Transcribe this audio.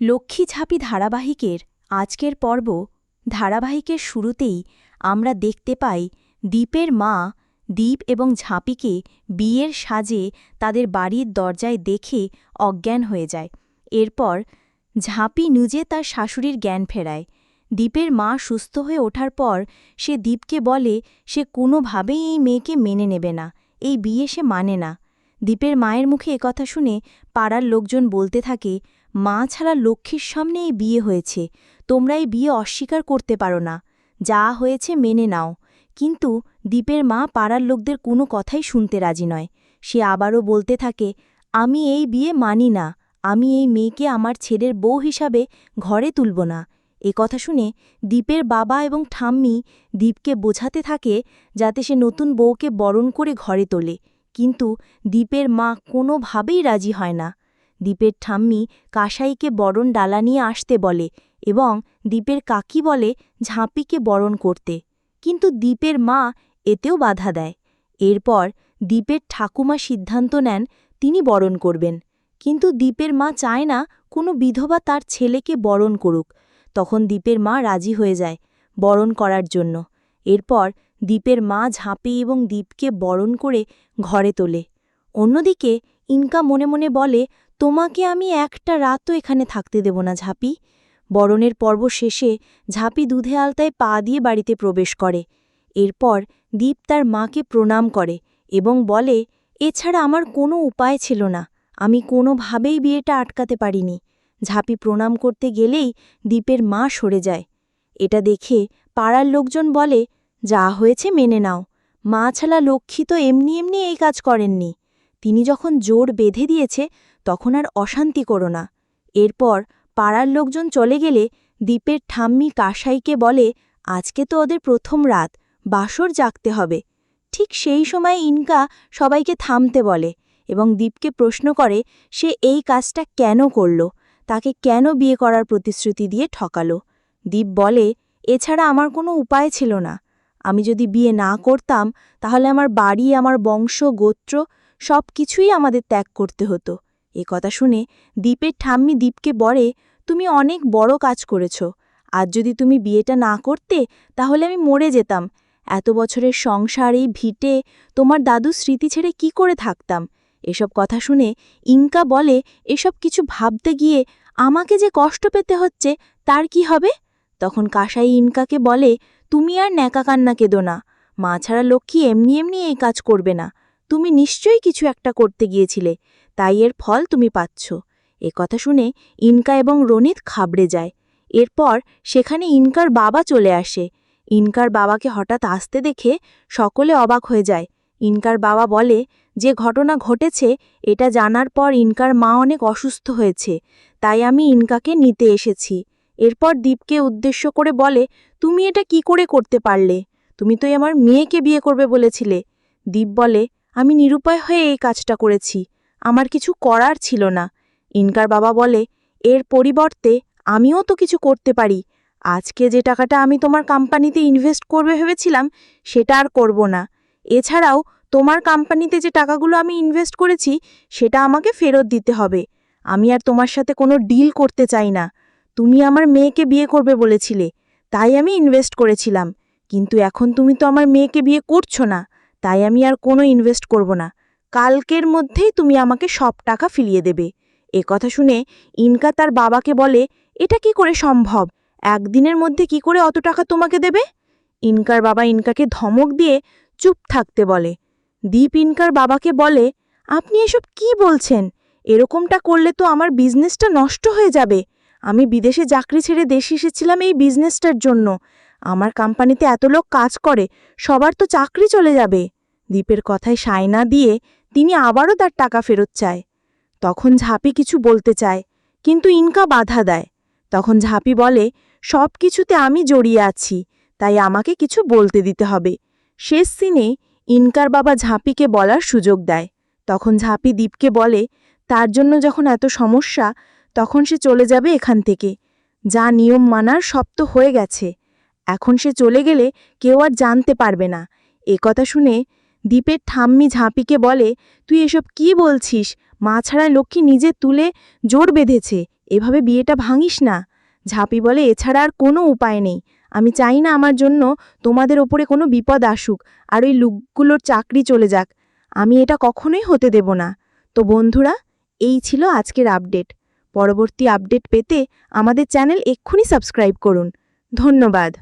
লক্ষ্মী ঝাঁপি ধারাবাহিকের আজকের পর্ব ধারাবাহিকের শুরুতেই আমরা দেখতে পাই দ্বীপের মা দ্বীপ এবং ঝাঁপিকে বিয়ের সাজে তাদের বাড়ির দরজায় দেখে অজ্ঞান হয়ে যায়। এরপর ঝাঁপি নিজে তার শাশুড়ির জ্ঞান ফেরায়। দ্বীপের মা সুস্থ হয়ে ওঠার পর সে দ্বীপকে বলে, সে কোনোভাবেই এই মেয়েকে মেনে নেবে না, এই বিয়ে সে মানে না। দ্বীপের মায়ের মুখে একথা শুনে পাড়ার লোকজন বলতে থাকে মা ছাড়া লক্ষ্মীর সামনে এই বিয়ে হয়েছে। তোমরা এই বিয়ে অস্বীকার করতে পারো না। যা হয়েছে মেনে নাও। কিন্তু দ্বীপের মা পাড়ার লোকদের কোনো কথাই শুনতে রাজি নয়। সে আবারও বলতে থাকে, আমি এই বিয়ে মানি না। আমি এই মেয়েকে আমার ছেলের বউ হিসাবে ঘরে তুলব না। এ কথা শুনে দ্বীপের বাবা এবং ঠাম্মি দ্বীপকে বোঝাতে থাকে যাতে সে নতুন বউকে বরণ করে ঘরে তোলে। কিন্তু দ্বীপের মা কোনোভাবেই রাজি হয় না। দ্বীপের ঠাম্মি কাসাইকে বরণ ডালা নিয়ে আসতে বলে এবং দ্বীপের কাকি বলে ঝাঁপিকে বরণ করতে। কিন্তু দ্বীপের মা এতেও বাধা দেয়। এরপর দ্বীপের ঠাকুমা সিদ্ধান্ত নেন তিনি বরণ করবেন। কিন্তু দ্বীপের মা চায় না কোনো বিধবা তার ছেলেকে বরণ করুক। তখন দ্বীপের মা রাজি হয়ে যায় বরণ করার জন্য। এরপর দ্বীপের মা ঝাঁপি এবং দ্বীপকে বরণ করে ঘরে তোলে। অন্যদিকে ইনকা মনে মনে বলে তোমাকে আমি একটা রাতও এখানে থাকতে দেব না, ঝাঁপি। বরণের পর্ব শেষে ঝাঁপি দুধে আলতায় পা দিয়ে বাড়িতে প্রবেশ করে। এরপর দীপ তার মাকে প্রণাম করে এবং বলে, এছাড়া আমার কোনো উপায় ছিল না। আমি কোনোভাবেই বিয়েটা আটকাতে পারিনি ঝাঁপি প্রণাম করতে গেলেই দীপের মা সরে যায়। এটা দেখে পাড়ার লোকজন বলে, যা হয়েছে মেনে নাও। মা ছাড়া লক্ষ্মী তো এমনি এমনি এই কাজ করেননি। তিনি যখন জোর বেঁধে দিয়েছে তখন আর অশান্তি করো না। এরপর পাড়ার লোকজন চলে গেলে দ্বীপের ঠাম্মি কাসাইকে বলে, আজকে তো ওদের প্রথম রাত, বাসর জাগতে হবে। ঠিক সেই সময় ইনকা সবাইকে থামতে বলে এবং দ্বীপকে প্রশ্ন করে, সে এই কাজটা কেন করল? তাকে কেন বিয়ে করার প্রতিশ্রুতি দিয়ে ঠকালো? দ্বীপ বলে, এছাড়া আমার কোনো উপায় ছিল না। আমি যদি বিয়ে না করতাম, তাহলে আমার বাড়ি, আমার বংশ, গোত্র সব কিছুই আমাদের ত্যাগ করতে হতো। এ কথা শুনে দ্বীপের ঠাম্মি দ্বীপকে বলে, তুমি অনেক বড় কাজ করেছ। আজ যদি তুমি বিয়েটা না করতে, তাহলে আমি মরে যেতাম। এত বছরের সংসার, এই ভিটে, তোমার দাদু স্মৃতি ছেড়ে কি করে থাকতাম? এসব কথা শুনে ইনকা বলে, এসব কিছু ভাবতে গিয়ে আমাকে যে কষ্ট পেতে হচ্ছে, তার কি হবে? তখন কাসাই ইনকাকে বলে, তুমি আর ন্যাকা কান্না কেঁদো না। মা ছাড়া লক্ষ্মী এমনি এমনি এই কাজ করবে না। তুমি নিশ্চয়ই কিছু একটা করতে গিয়েছিলে। তাই এর ফল তুমি পাচ্ছ। এ কথা শুনে ইনকা এবং রনিত খাবড়ে যায়। এরপর সেখানে ইনকার বাবা চলে আসে। ইনকার বাবাকে হঠাৎ আসতে দেখে সকলে অবাক হয়ে যায়। ইনকার বাবা বলে, যে ঘটনা ঘটেছে, এটা জানার পর ইনকার মা অনেক অসুস্থ হয়েছে, তাই আমি ইনকাকে নিতে এসেছি। এরপর দীপকে উদ্দেশ্য করে বলে, তুমি এটা কি করে করতে পারলে? তুমি তো আমার মেয়েকে বিয়ে করবে বলেছিলে। দীপ বলে, আমি নিরুপায় হয়ে এই কাজটা করেছি। আমার কিছু করার ছিল না। ইনকার বাবা বলে, এর পরিবর্তে আমিও তো কিছু করতে পারি। আজকে যে টাকাটা আমি তোমার কোম্পানিতে ইনভেস্ট করবে ভেবেছিলাম, সেটা আর করব না। এছাড়াও, তোমার কোম্পানিতে যে টাকাগুলো আমি ইনভেস্ট করেছি, সেটা আমাকে ফেরত দিতে হবে। আমি আর তোমার সাথে কোনো ডিল করতে চাই না। তুমি আমার মেয়েকে বিয়ে করবে বলেছিলে, তাই আমি ইনভেস্ট করেছিলাম। কিন্তু এখন তুমি তো আমার মেয়েকে বিয়ে করছ না, তাই আমি আর কোনো ইনভেস্ট করব না। কালকের মধ্যেই তুমি আমাকে সব টাকা ফিরিয়ে দেবে। এ কথা শুনে ইনকা তার বাবাকে বলে, এটা কি করে সম্ভব? একদিনের মধ্যে কি করে অত টাকা তোমাকে দেবে? ইনকার বাবা ইনকাকে ধমক দিয়ে চুপ থাকতে বলে। দীপ ইনকার বাবাকে বলে, আপনি এসব কি বলছেন? এরকমটা করলে তো আমার বিজনেসটা নষ্ট হয়ে যাবে। আমি বিদেশে চাকরি ছেড়ে দেশে এসেছিলাম এই বিজনেসটার জন্য। আমার কোম্পানিতে এত লোক কাজ করে, সবার তো চাকরি চলে যাবে। দীপের কথায় সায় না দিয়ে তিনি আবারও তার টাকা ফেরত চায়। তখন ঝাঁপি কিছু বলতে চায়, কিন্তু ইনকা বাধা দেয়। তখন ঝাঁপি বলে, সব কিছুতে আমি জড়িয়ে আছি, তাই আমাকে কিছু বলতে দিতে হবে। শেষ সিনে ইনকার বাবা ঝাঁপিকে বলার সুযোগ দেয়। তখন ঝাঁপি দীপকে বলে, তার জন্য যখন এত সমস্যা, তখন সে চলে যাবে এখান থেকে। যা নিয়ম মানার সব তো হয়ে গেছে। এখন সে চলে গেলে কেউ আর জানতে পারবে না। এ কথা শুনে দ্বীপের ঠাম্মি ঝাঁপিকে বলে, তুই এসব কি বলছিস? মা ছাড়া লক্ষ্মী নিজে তুলে জোর বেঁধেছে। এভাবে বিয়েটা ভাঙিস না। ঝাঁপি বলে, এছাড়া আর কোনো উপায় নেই। আমি চাই না আমার জন্য তোমাদের ওপরে কোনো বিপদ আসুক। আর ওই লুকগুলোর চাকরি চলে যাক। আমি এটা কখনোই হতে দেব না। তো বন্ধুরা, এই ছিল আজকের আপডেট। পরবর্তী আপডেট পেতে আমাদের চ্যানেল এক্ষুনি সাবস্ক্রাইব করুন। ধন্যবাদ।